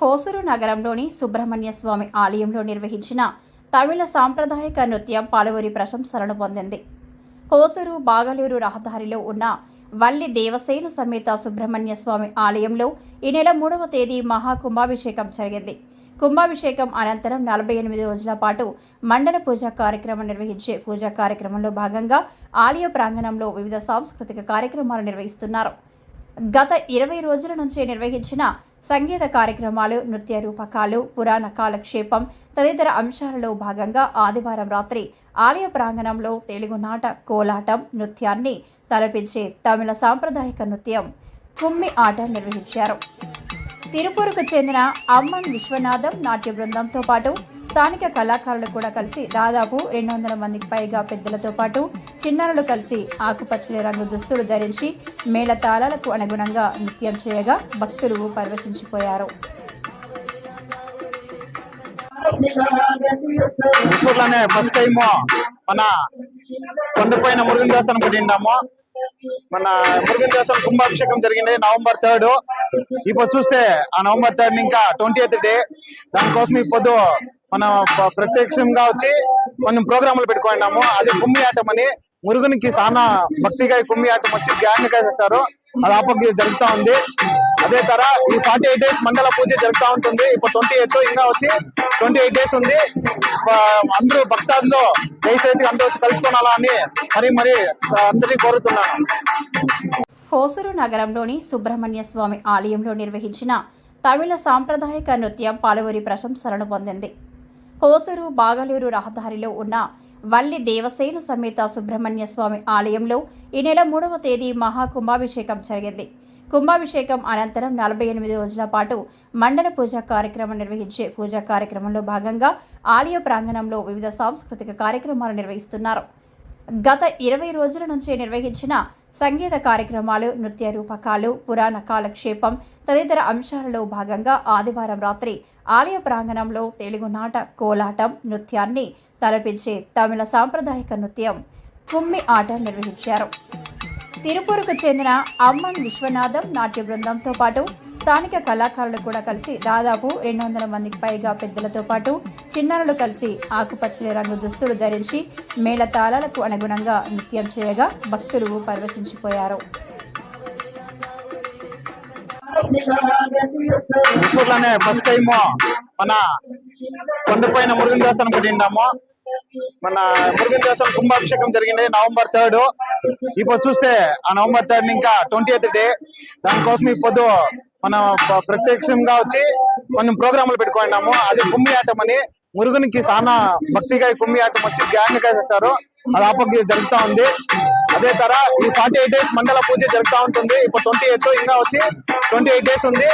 హోసూరు నగరంలోని సుబ్రహ్మణ్య స్వామి ఆలయంలో నిర్వహించిన తమిళ సాంప్రదాయక నృత్యం పలువురి ప్రశంసలను పొందింది. హోసూరు బాగలూరు రహదారిలో ఉన్న వల్లి దేవసేన సమేత సుబ్రహ్మణ్య స్వామి ఆలయంలో ఈ నెల మూడవ తేదీ మహాకుంభాభిషేకం జరిగింది. కుంభాభిషేకం అనంతరం నలభై ఎనిమిది రోజుల పాటు మండల పూజా కార్యక్రమం నిర్వహించే పూజా కార్యక్రమంలో భాగంగా ఆలయ ప్రాంగణంలో వివిధ సాంస్కృతిక కార్యక్రమాలు నిర్వహిస్తున్నారు. గత ఇరవై రోజుల నుంచి నిర్వహించిన సంగీత కార్యక్రమాలు నృత్య రూపకాలు పురాణ కాలక్షేపం తదితర అంశాలలో భాగంగా ఆదివారం రాత్రి ఆలయ ప్రాంగణంలో తెలుగునాట కోలాటం నృత్యాన్ని తలపించే తమిళ సాంప్రదాయక నృత్యం కుమ్మి ఆట నిర్వహించారు. తిరుపూరుకు చెందిన అమ్మన్ విశ్వనాథం నాట్య బృందంతో పాటు స్థానిక కళాకారులు కూడా కలిసి దాదాపు రెండు వందల మందికి పైగా పెద్దలతో పాటు చిన్నారులు కలిసి ఆకుపచ్చని రంగు దుస్తులు ధరించి మేళ తాళాలకు అనుగుణంగా నృత్యం చేయగా భక్తులు పరవశించిపోయారు. చిత్తూరులోనే ఫస్ట్ టైం మన కొండపైన మురుగన్ దేవస్థానం పెట్టిండాము మన మురుగన్ దేవస్థానం కుంభాభిషేకం జరిగింది నవంబర్ థర్డ్ ఇప్పుడు చూస్తే ఆ నవంబర్ థర్డ్ ఇంకా ట్వంటీ ఎయిత్ డే దానికోసం పొద్దు మన ప్రత్యక్షంగా వచ్చి కొన్ని ప్రోగ్రాములు పెట్టుకున్నాము అది కుమ్మి ఆటం అని మురుగునికి చాలా భక్తిగా కుమ్మి ఆటం వచ్చి గ్యాంగ్ చేస్తారు అది ఆపకి జరుగుతా ఉంది. అదే తర ఈ ఫార్టీ ఎయిట్ డేస్ మండల పూజ జరుగుతూ ఉంటుంది. ఇప్పుడు ట్వంటీ ఎయిట్ ఇంకా వచ్చి ట్వంటీ ఎయిట్ డేస్ ఉంది. అందరూ భక్తాదులు దయచేసి అందరూ వచ్చి కలుసుకోవాలా అని మరి మరి అందరినీ కోరుతున్నాను. హోసూరు నగరంలోని సుబ్రహ్మణ్య స్వామి ఆలయంలో నిర్వహించిన తమిళ సాంప్రదాయక నృత్యం పలువురి ప్రశంసలను పొందింది. హోసూరు బాగలూరు రహదారిలో ఉన్న వల్లి దేవసేన సమేత సుబ్రహ్మణ్య స్వామి ఆలయంలో ఈ నెల మూడవ తేదీ మహాకుంభాభిషేకం జరిగింది. కుంభాభిషేకం అనంతరం నలభై ఎనిమిది రోజుల పాటు మండల పూజా కార్యక్రమం నిర్వహించే పూజా కార్యక్రమంలో భాగంగా ఆలయ ప్రాంగణంలో వివిధ సాంస్కృతిక కార్యక్రమాలు నిర్వహిస్తున్నారు. గత ఇరవై రోజుల నుంచి నిర్వహించిన సంగీత కార్యక్రమాలు నృత్య రూపకాలు పురాణ కాలక్షేపం తదితర అంశాలలో భాగంగా ఆదివారం రాత్రి ఆలయ ప్రాంగణంలో తెలుగునాట కోలాటం నృత్యాన్ని తలపించే తమిళ సాంప్రదాయక నృత్యం కుమ్మి ఆట నిర్వహించారు. తిరుపూరుకు చెందిన అమ్మన్ విశ్వనాథం నాట్య బృందంతో పాటు స్థానిక కళాకారులు కూడా కలిసి దాదాపు రెండు వందల మందికి పైగా పెద్దలతో పాటు చిన్నారులు కలిసి ఆకుపచ్చని రంగు దుస్తులు ధరించి మేళ తాళాలకు అనుగుణంగా నృత్యం చేయగా భక్తులు పరవశించిపోయారు. చిత్తూరులోనే ఫస్ట్ టైం మన కొండపైన మురుగన్ దేవస్థానం పెట్టిండాము మన మురుగన్ దేవస్థానం కుంభాభిషేకం జరిగింది నవంబర్ థర్డ్ ఇప్పుడు చూస్తే ఆ నవంబర్ థర్డ్ ఇంకా ట్వంటీ ఎయిత్ డే దానికోసం ఇప్పుడు మన ప్రత్యక్షంగా వచ్చి కొన్ని ప్రోగ్రాములు పెట్టుకున్నాము అది కుమ్మి ఆటం అని మురుగునికి చాలా భక్తిగా ఈ కుమ్మి ఆటం వచ్చి గ్యాంగ్ చేస్తారు అది ఆపకి జరుగుతూ ఉంది. అదే తర ఈ ఫార్టీ ఎయిట్ డేస్ మండల పూజ జరుగుతూ ఉంటుంది. ఇప్పుడు ట్వంటీ ఎయిత్ ఇంకా వచ్చి ట్వంటీ ఎయిట్ డేస్ ఉంది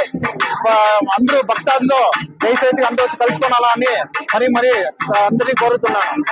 అందరూ భక్తాదులు దయచేసి అందరూ వచ్చి కలుసుకోవాలా అని మరి మరి అందరినీ కోరుతున్నాను.